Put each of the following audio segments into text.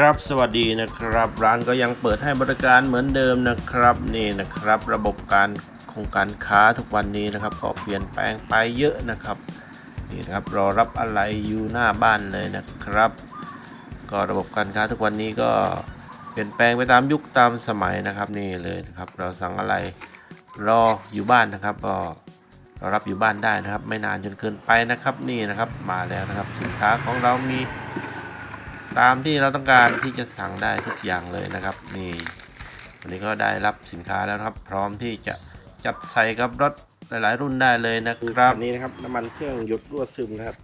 ครับสวัสดีนะครับ ร้านก็ยังเปิดให้บริการเหมือนเดิมนะครับนี่นะครับ ระบบการโครงการค้าทุกวันนี้นะครับ ก็เปลี่ยนแปลงไปเยอะนะครับนี่นะครับรอรับอะไรอยู่หน้าบ้านเลยนะครับ ก็ระบบการค้าทุกวันนี้ก็เปลี่ยนแปลงไปตามยุคตามสมัยนะครับนี่เลยนะครับ เราสั่งอะไรรออยู่บ้านนะครับก็รารับอยู่บ้านได้นะครับ ไม่นานจนเกินไปนะครับนี่นะครับ มาแล้วนะครับสินค้าของเรามี ตามที่เราต้องการที่จะสั่งได้ทุกอย่างเลยนะครับนี่วันนี้ก็ได้รับสินค้าแล้วนะครับ พร้อมที่จะจับใส่กับรถหลาย ๆ รุ่นได้เลยนะครับนี่นะครับน้ำมันเครื่องหยดรั่วซึมนะครับ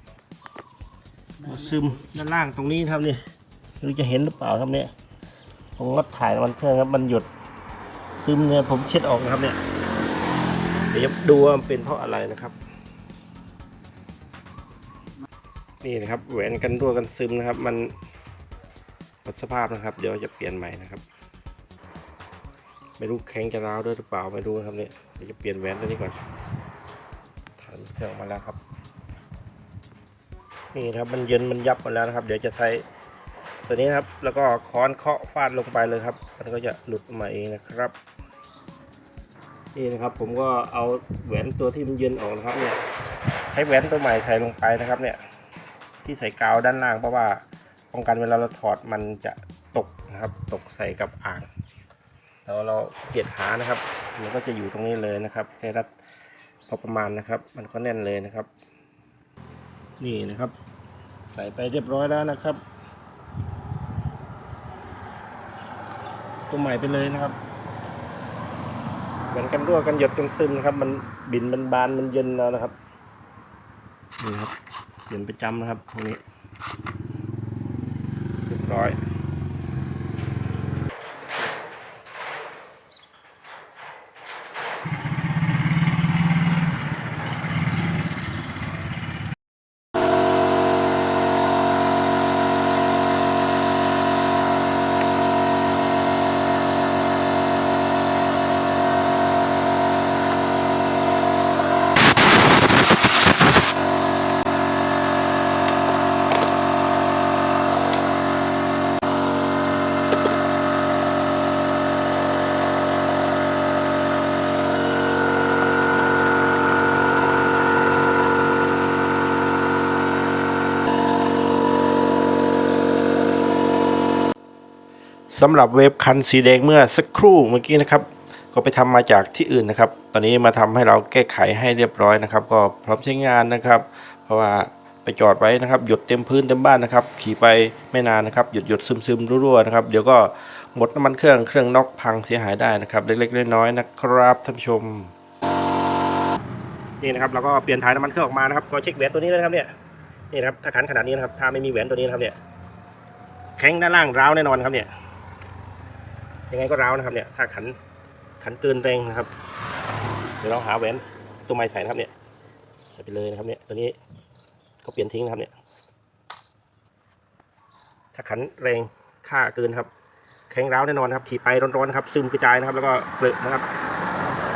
รั่วซึมด้านล่างตรงนี้นะครับนี่ไม่รู้จะเห็นหรือเปล่าครับเนี่ยผมก็ถ่ายน้ำมันเครื่องครับมันหยดซึมเนี่ยผมเช็ดออกนะครับเนี่ยเดี๋ยวดูว่ามันเป็นเพราะอะไรนะครับ นี่นะครับแหวนกันรั่วกันซึมนะครับ มันหม ดสภาพนะครับ เดี๋ยวจะเปลี่ยนใหม่นะครับ ไม่รู้แข็งจะร้าวด้วยหรือเปล่าไม่รู้ครับเนี่ยเดี๋ยวจะเปลี่ยนแหวนตัวนี้ก่อนถ่ายเครื่องมาแล้วครับ นี่ครับมันเย็นมันยับหมาแล้วนะครับ เดี๋ยวจะใช้ตัวนี้ครับ แล้วก็ค้อนเคาะฟาดลงไปเลยครับ มันก็จะหลุดออกมาเองนะครับนี่นะครับผมก็เอาแหวนตัวที่มันเย็นออกนะครับเนี่ยใช้แหวนตัวใหม่ใส่ลงไปนะครับเนี่ยที่ใส่กาวด้านล่างเพราะว่า ป้องกันเวลาเราถอดมันจะตกนะครับ ตกใส่กับอ่างแล้วเราเกียดหานะครับ มันก็จะอยู่ตรงนี้เลยนะครับแค่รัดพอประมาณนะครับ มันก็แน่นเลยนะครับ นี่นะครับ ใส่ไปเรียบร้อยแล้วนะครับ ตัวใหม่ไปเลยนะครับเหมือนกันรั่วกันหยดกันซึมนะครับ มันบินมันบานมันเย็นแล้วนะครับนี่ครับเปลี่ยนประจำนะครับพวกนี้เรียบร้อย สำหรับเวฟคันสีแดงเมื่อสักครู่เมื่อกี้นะครับ ก็ไปทำมาจากที่อื่นนะครับ ตอนนี้มาทำให้เราแก้ไขให้เรียบร้อยนะครับ ก็พร้อมใช้งานนะครับ เพราะว่าไปจอดไว้นะครับ หยดเต็มพื้นเต็มบ้านนะครับ ขี่ไปไม่นานนะครับ หยดหยดซึมซึมรั่วๆนะครับ เดี๋ยวก็หมดน้ำมันเครื่องเครื่องน็อกพังเสียหายได้นะครับ เล็กๆน้อยๆนะครับท่านผู้ชมนี่นะครับเราก็เปลี่ยนถ่ายน้ำมันเครื่องออกมานะครับก็เช็คแหวนตัวนี้เลยนะครับเนี่ยนี่นะครับถ้าขันขนาดนี้นะครับถ้าไม่มีแหวนตัวนี้นะครับเนี่ยแข็งด้านล่างร้าวแน่นอนครับเนี่ย ยังไงก็ร้าวนะครับเนี่ยถ้าขันขันเกินแรงนะครับ เดี๋ยวเราหาแหวนตัวใหม่ใส่นะครับเนี่ยใส่ไปเลยนะครับเนี่ยตัวนี้ก็เปลี่ยนทิ้งนะครับเนี่ยถ้าขันแรงค่าเกินครับ แข็งร้าวแน่นอนครับขี่ไปร้อนๆนะครับซึมกระจายนะครับ แล้วก็เปลือะนะครับ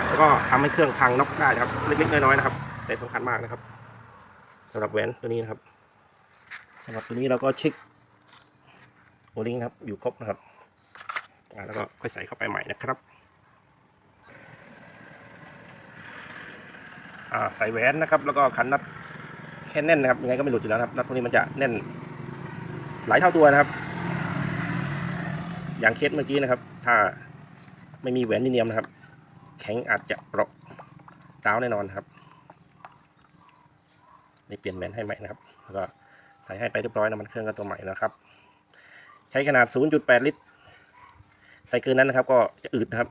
แล้วก็ทำให้เครื่องพังน็อกได้นะครับเล็กๆน้อยๆนะครับ แต่สำคัญมากนะครับสำหรับแหวนตัวนี้นะครับสำหรับตัวนี้เราก็เช็คโอลิงครับอยู่ครบนะครับ แล้วก็ค่อยใส่เข้าไปใหม่นะครับใส่แหวนนะครับ แล้วก็ขันน็อตแค่แน่นนะครับยังไงก็ไม่หลุดอยู่แล้วนะครับน็อตพวกนี้มันจะแน่นหลายเท่าตัวนะครับ อย่างเคสเมื่อกี้นะครับ ถ้าไม่มีแหวนนิเนียมนะครับ แข็งอาจจะเปราะร้าวแน่นอนครับนี่เปลี่ยนแหวนให้ใหม่นะครับ แล้วก็ใส่ให้ไปเรียบร้อยน้ำมันเครื่องกับตัวใหม่นะครับ ใช้ขนาด 0.8 ลิตร ใส่เกินนั้นนะครับ ก็จะอืดนะครับ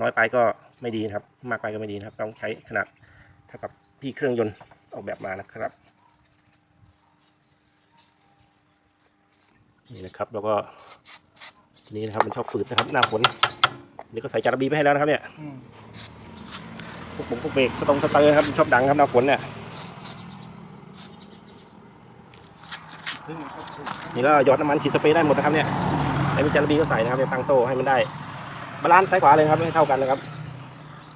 น้อยไปก็ไม่ดีนะครับ มากไปก็ไม่ดีนะครับ ต้องใช้ขนาดเท่ากับที่เครื่องยนต์ออกแบบมานะครับนี่นะครับแล้วก็ทีนี้นะครับมันชอบฝืดนะครับ หน้าฝนนี่ก็ใส่จาระบีไปให้แล้วนะครับ เนี่ยพวกผมพวกเบรกสตรงสเตอร์ครับมันชอบดังครับหน้าฝนเนี่ยนี่ก็หยอดน้ำมันฉีดสเปรย์ได้หมดนะครับเนี่ย ไอ้มีจารบีก็ใส่นะครับเนี่ยตั้งโซ่ให้มันได้ บาลานซ์ซ้ายขวาเลยครับให้เท่ากันนะครับ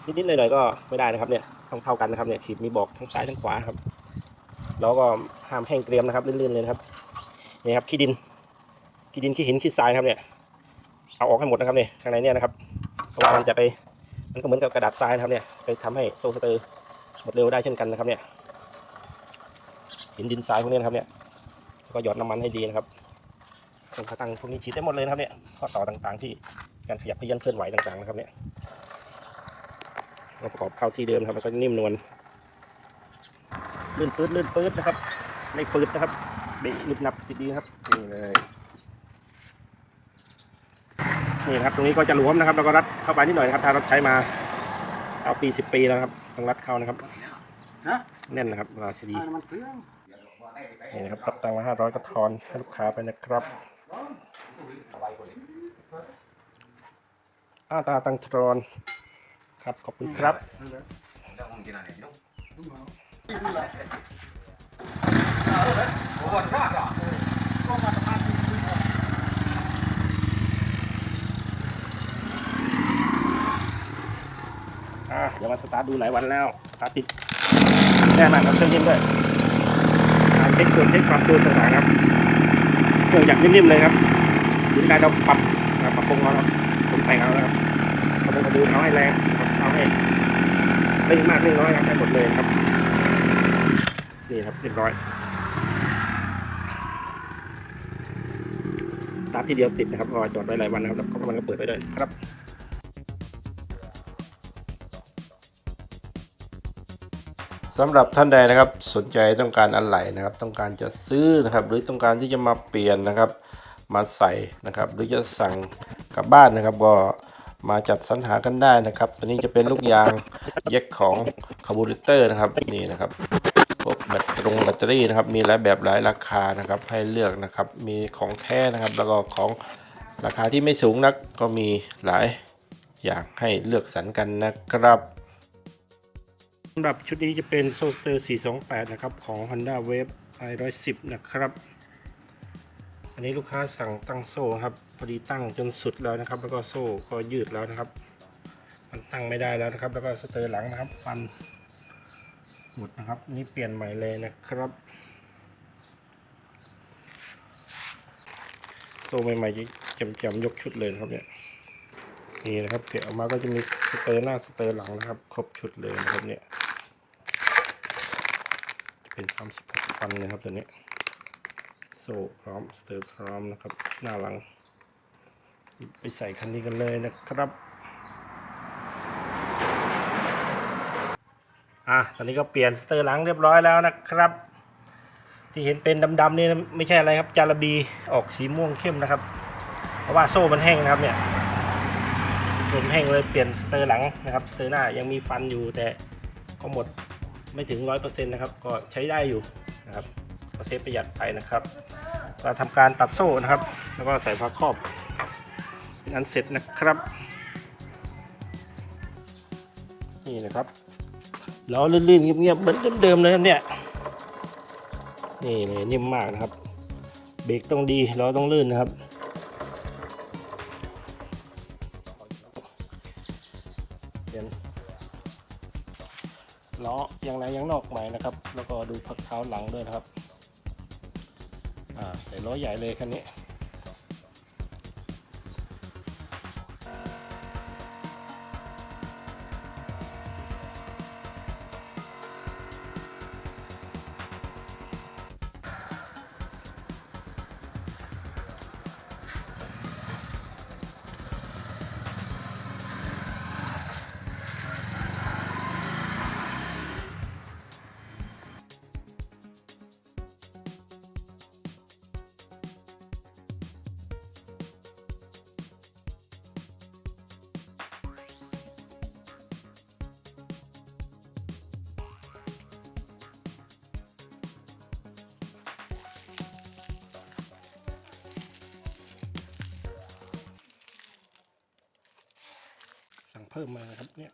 นิดๆหน่อยๆก็ไม่ได้นะครับเนี่ยต้องเท่ากันนะครับเนี่ยฉีดมีบอกทั้งซ้ายทั้งขวาครับแล้วก็ห้ามแห้งเกรียมนะครับลื่นๆเลยนะครับนี่ครับขี้ดินขี้ดินขี้หินขี้ทรายครับเนี่ยเอาออกให้หมดนะครับเนี่ยข้างในเนี่ยนะครับเพราะว่ามันจะไปมันก็เหมือนกับกระดาษทรายนะครับเนี่ยไปทำให้โซสเตอร์หมดเร็วได้เช่นกันนะครับเนี่ยหินดินทรายพวกนี้นะครับเนี่ยก็หยอดน้ำมันให้ดีนะครับ ตรงขาตั้งพวกนี้ฉีดได้หมดเลยนะครับเนี่ยข้อต่อต่างๆที่การขยับเขยันเคลื่อนไหวต่างๆนะครับเนี่ยเราประกอบเข้าที่เดิมครับมันก็นิ่มนวลลื่นปื๊ดลื่นปื๊ดนะครับไม่ฟืดนะครับเบรกหนึบหนับจิตดีครับนี่เลยนี่นะครับตรงนี้ก็จะหลวมนะครับแล้วก็รัดเข้าไปนิดหน่อยนะครับถ้ารถใช้มาเอาปีสิบปีแล้วครับต้องรัดเข้านะครับแน่นนะครับราชดีนี่นะครับรับตังค์มาห้าร้อยก็ทอนให้ลูกค้าไปนะครับ อาตาตังทรอนครับ ขอบคุณครับ อะเดี๋ยวมาสตาร์ทดูหลายวันแล้วสตาร์ทติดแน่นอนครับเครื่องเย็นด้วยอ่าเช็คส่วนเช็คความตัวต่างๆครับ นื่องอยากนิ่มๆเลยครับดูได้เราปรับปรับปรุงเอาครับผมแต่งเอาแล้วครับเขาเป็นกระดูเอาให้แรงเอาให้ไม่มากไม่น้อยครับให้หมดเลยครับ นี่ครับเรียบร้อยตาร์ททีเดียวติดนะครับพราะว่าจอดไว้หลายวันนะครับแล้วก็มันก็เปิดไปได้วยครับ สำหรับท่านใดนะครับสนใจต้องการอะไหล่นะครับ ต้องการจะซื้อนะครับ หรือต้องการที่จะมาเปลี่ยนนะครับ มาใส่นะครับ หรือจะสั่งกลับบ้านนะครับ ก็มาจัดสรรหากันได้นะครับตัวนี้จะเป็นลูกยางเย็กของคาร์บูเรเตอร์นะครับนี่นะครับพวกแบตตรงแบตเตอรี่นะครับ มีหลายแบบหลายราคานะครับ ให้เลือกนะครับ มีของแท้นะครับ แล้วก็ของราคาที่ไม่สูงนักก็มีหลายอย่างให้เลือกสรรกันนะครับ สำหรับชุดนี้จะเป็นโซสเตอร์428 นะครับ ของ Honda Wave i110 นะครับ อันนี้ลูกค้าสั่งตั้งโซ่ครับ พอดีตั้งจนสุดแล้วนะครับ แล้วก็โซ่ก็ยืดแล้วนะครับ มันตั้งไม่ได้แล้วนะครับ แล้วก็สเตอร์หลังนะครับ ฟันหมดนะครับ นี่เปลี่ยนใหม่เลยนะครับ โซ่ใหม่ๆจะจำๆยกชุดเลยนะครับเนี่ยนี่นะครับเสียออกมาก็จะมีสเตอร์หน้าสเตอร์หลังนะครับ ครบชุดเลยนะครับเนี่ย เป็น 36 ฟันนะครับตัวนี้ โซ่พร้อมสเตอร์พร้อมนะครับ หน้าหลัง ไปใส่คันนี้กันเลยนะครับอะตอนนี้ก็เปลี่ยนสเตอร์หลังเรียบร้อยแล้วนะครับ ที่เห็นเป็นดำๆนี่ไม่ใช่อะไรครับ จาระบีออกสีม่วงเข้มนะครับ เพราะว่าโซ่มันแห้งนะครับเนี่ยส่แห้งเลยเปลี่ยนสเตอร์หลังนะครับ สเตอร์หน้ายังมีฟันอยู่แต่ก็หมด ไม่ถึง 100%นะครับ ก็ใช้ได้อยู่นะครับก็เซฟประหยัดไปนะครับก็ทำการตัดโซ่นะครับ แล้วก็ใส่ผ้าครอบ เป็นอันเสร็จนะครับ นี่นะครับล้อลื่นๆเงียบๆเหมือนเดิมๆเลยครับเนี่ยนี่เลยนิ่มมากนะครับ เบรกต้องดีล้อต้องลื่นนะครับ เท้าหลังด้วยนะครับ อ่าใส่ล้อใหญ่เลยคันนี้ เพิ่มมาครับเนี่ย